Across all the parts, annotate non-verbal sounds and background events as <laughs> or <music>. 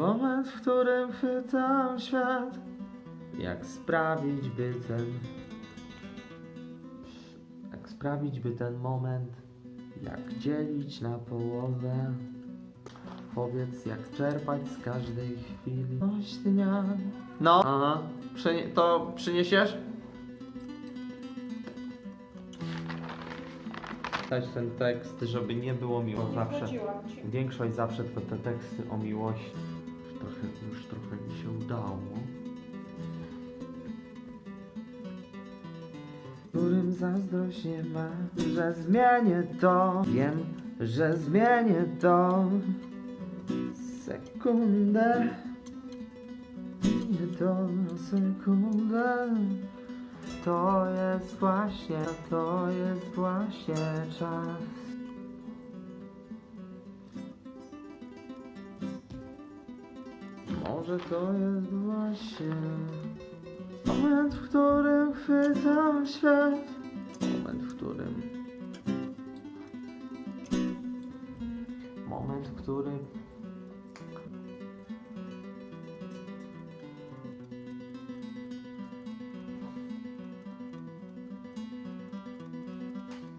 Moment, w którym chwytam świat Jak sprawić, by ten Jak sprawić, by ten moment Jak dzielić na połowę Powiedz, jak czerpać z każdej chwili Noś dnia No, aha, Przynie- to przyniesiesz? Dać ten tekst, żeby nie było miło zawsze. Większość zawsze to te teksty o miłości. Trochę, już trochę mi się udało. Którym zazdrość nie ma, że zmienię to. Wiem, że zmienię to. Sekundę. Nie to sekundę. To jest właśnie, to jest właśnie czas. Może to jest właśnie moment, w którym chwytam świat. Moment, w którym. Moment, w którym.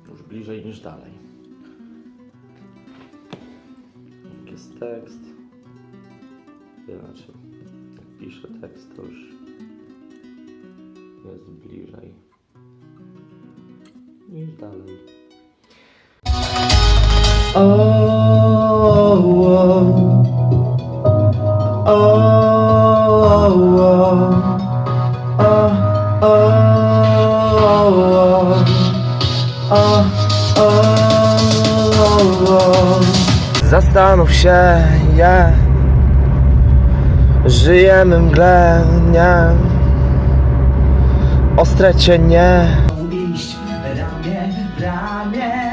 Już bliżej niż dalej. Jak jest tekst, znaczy jak piszę tekst, to już jest bliżej. Niż dalej. O, o, o, o, o, o, Zastanów się, ja żyjemy mgle, nie. Ostre cienie. Iść ramię w ramię.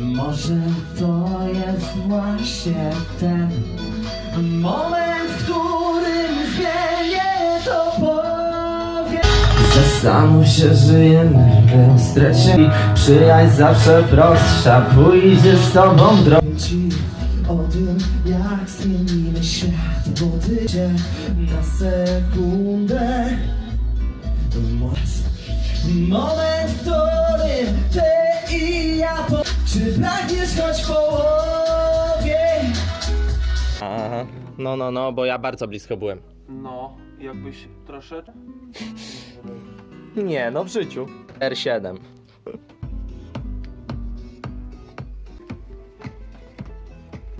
Może to jest właśnie ten moment, w którym zmienię to powiem. Zastanów się, żyjemy w strecie Przyjaźń zawsze prostsza, pójdzie z tobą drogą o tym, jak zmienimy świat Bo ty cię na sekundę Moment, w którym ty i ja po... Czy pragniesz choć połowie? Aha. No, no, no, bo ja bardzo blisko byłem. No, jakbyś troszeczkę... Nie, no w życiu. R7.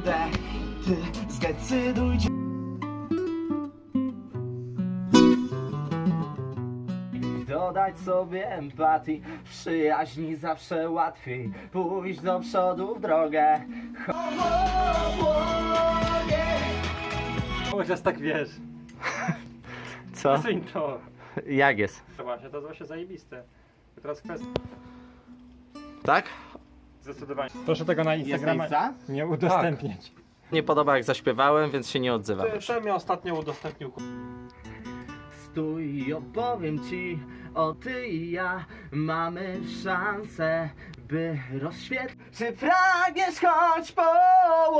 Ty zdecyduj Dodać sobie empatii, w przyjaźni zawsze łatwiej Pójść do przodu w drogę Chociaż tak wiesz. <laughs> Co? To. Jak jest? Właśnie, to właśnie zajebiste. I teraz kwestia. Tak? Zdecydowanie. Proszę tego na Instagrama za? nie udostępniać. Nie podoba jak zaśpiewałem, więc się nie odzywam. To, to mnie ostatnio udostępnił. Stój i opowiem ci o ty i ja Mamy szansę, by rozświetlić Czy pragniesz choć połowie?